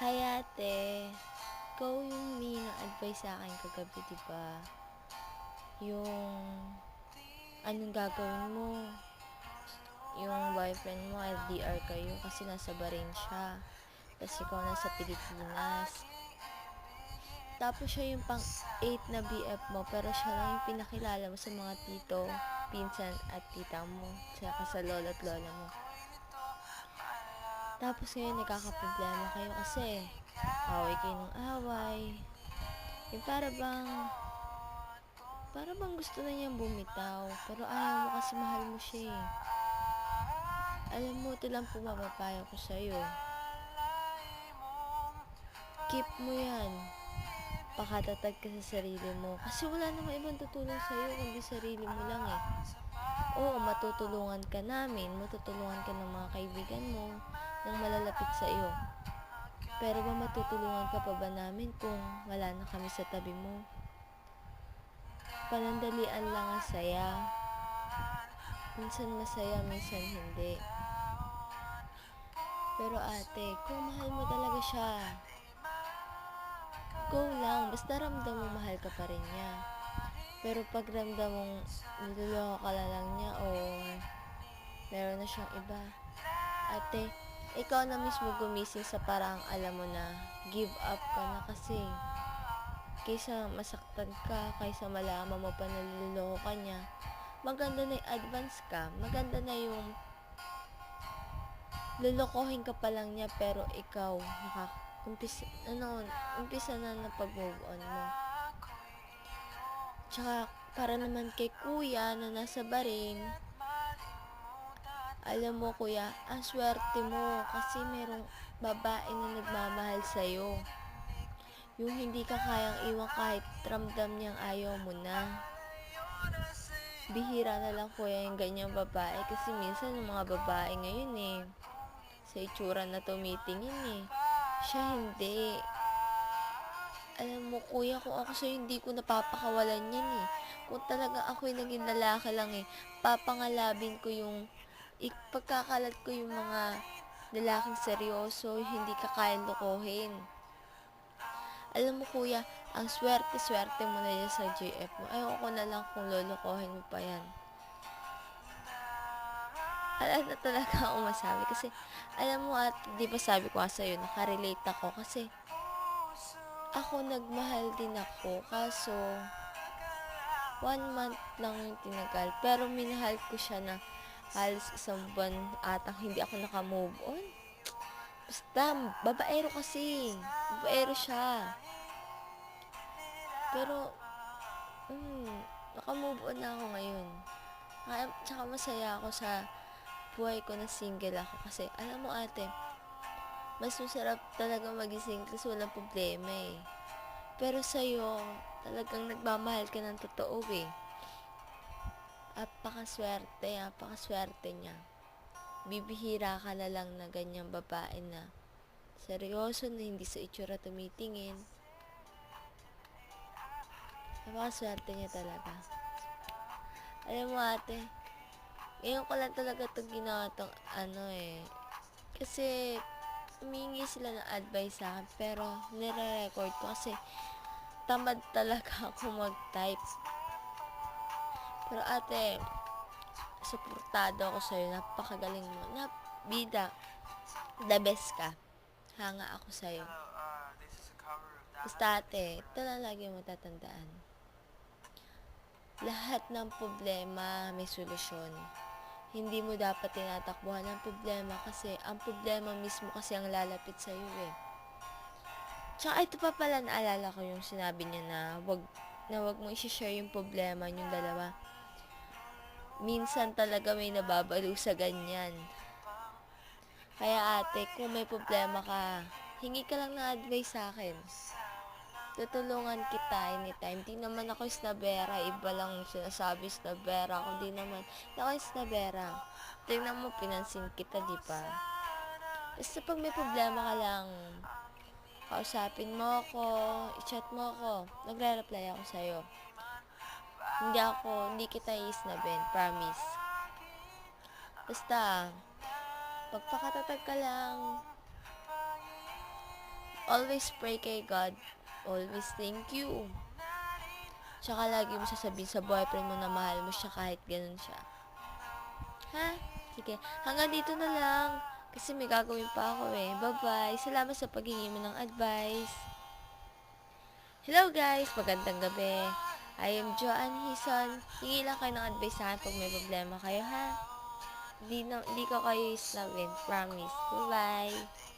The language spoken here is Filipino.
Kaya ate, ikaw yung ng advice sa akin kagabi, di ba? Yung anong gagawin mo? Yung boyfriend mo, LDR kayo kasi nasa Bahrain siya. Tapos ikaw nasa Pilipinas. Tapos siya yung pang 8 na BF mo, pero siya lang yung pinakilala mo sa mga tito, pinsan at tita mo, saka sa lola at lola mo. Tapos ngayon nagkakaproblema kayo kasi away kayo ng away. Yung para bang para bang gusto na niyang bumitaw, pero ayaw mo kasi mahal mo siya eh. Alam mo, ito lang po mapapayo ko sa'yo. Keep mo yan. Pakatatag ka sa sarili mo. Kasi wala namang ibang tutulong sa'yo, kundi sarili mo lang eh. Oo, matutulungan ka namin, matutulungan ka ng mga kaibigan mo, ng malalapit sa iyo. Pero ba matutulungan ka pa ba namin kung wala na kami sa tabi mo? Panandalian lang ang saya. Minsan masaya, minsan hindi. Pero ate, kung mahal mo talaga siya, go lang. Basta ramdam mo mahal ka pa rin niya. Pero pag ramdam mong niloloko ka lang niya o meron na siyang iba, ate, ikaw na mismo gumising sa parang alam mo na give up ka na kasi kaysa masaktan ka, kaysa malaman mo pa na ka niya, maganda na yung advance ka, maganda na yung lulukohin ka pa lang niya pero ikaw naka umpisa, ano, umpisa na na pag-move on mo. Tsaka, para naman kay kuya na nasa Bahrain, alam mo kuya, ang swerte mo kasi merong babae na nagmamahal sa'yo. Yung hindi ka kayang iwan kahit ramdam niyang ayaw mo na. Bihira na lang kuya yung ganyang babae kasi minsan yung mga babae ngayon eh, sa itsura na tumitingin eh. Siya hindi. Alam mo, kuya, kung ako sa'yo, hindi ko napapakawalan yan eh. Kung talaga ako'y naging lalaki lang eh, papangalabin ko yung, ik- pagkakalat ko yung mga lalaking seryoso, hindi ka kayang lokohin. Alam mo, kuya, ang swerte-swerte mo na yan sa JF mo. Ayoko na lang kung lolokohin mo pa yan. Alam na talaga ako masabi kasi alam mo at di ba sabi ko nga sa'yo nakarelate ako kasi ako nagmahal din ako kaso one month lang yung tinagal pero minahal ko siya na halos isang buwan atang hindi ako nakamove on. Basta babaero kasi. Babaero siya. Pero mm, nakamove on na ako ngayon. Kaya, tsaka masaya ako sa buhay ko na single ako. Kasi alam mo ate mas masarap talaga maging single kasi walang problema eh. Pero sa'yo talagang nagmamahal ka ng totoo eh apakaswerte apakaswerte niya bibihira ka na lang na ganyang babae na seryoso na hindi sa itsura tumitingin apakaswerte niya talaga alam mo ate ngayon ko lang talaga ito ginawa tong ano eh. Kasi, humingi sila ng advice sa akin, pero nire-record ko kasi tamad talaga ako mag-type. Pero ate, suportado ako sa'yo, napakagaling mo. Na, bida, the best ka. Hanga ako sa'yo. Basta ate, ito lang lagi mo tatandaan. Lahat ng problema may solusyon hindi mo dapat tinatakbuhan ang problema kasi ang problema mismo kasi ang lalapit sa iyo eh. Tsaka ito pa pala naalala ko yung sinabi niya na wag na wag mo i-share yung problema yung dalawa. Minsan talaga may nababaliw sa ganyan. Kaya ate, kung may problema ka, hingi ka lang ng advice sa akin. Tutulungan kita anytime. Di naman ako snabera. Iba lang sinasabi snabera. Ako di naman. Di ako snabera. Tingnan mo, pinansin kita, di ba? Basta pag may problema ka lang, kausapin mo ako, i-chat mo ako, nagre-reply ako sa'yo. Hindi ako, hindi kita isnabin, promise. Basta, pagpakatatag ka lang, always pray kay God. Always thank you. Tsaka lagi mo sasabihin sa boyfriend mo na mahal mo siya kahit ganun siya. Ha? Sige. Hanggang dito na lang. Kasi may gagawin pa ako eh. Bye-bye. Salamat sa paghingi mo ng advice. Hello guys! Magandang gabi. I am Joanne Hison. Hingi lang kayo ng advice sa akin pag may problema kayo ha. Di, na, di ko kayo isnawin. Promise. Bye-bye.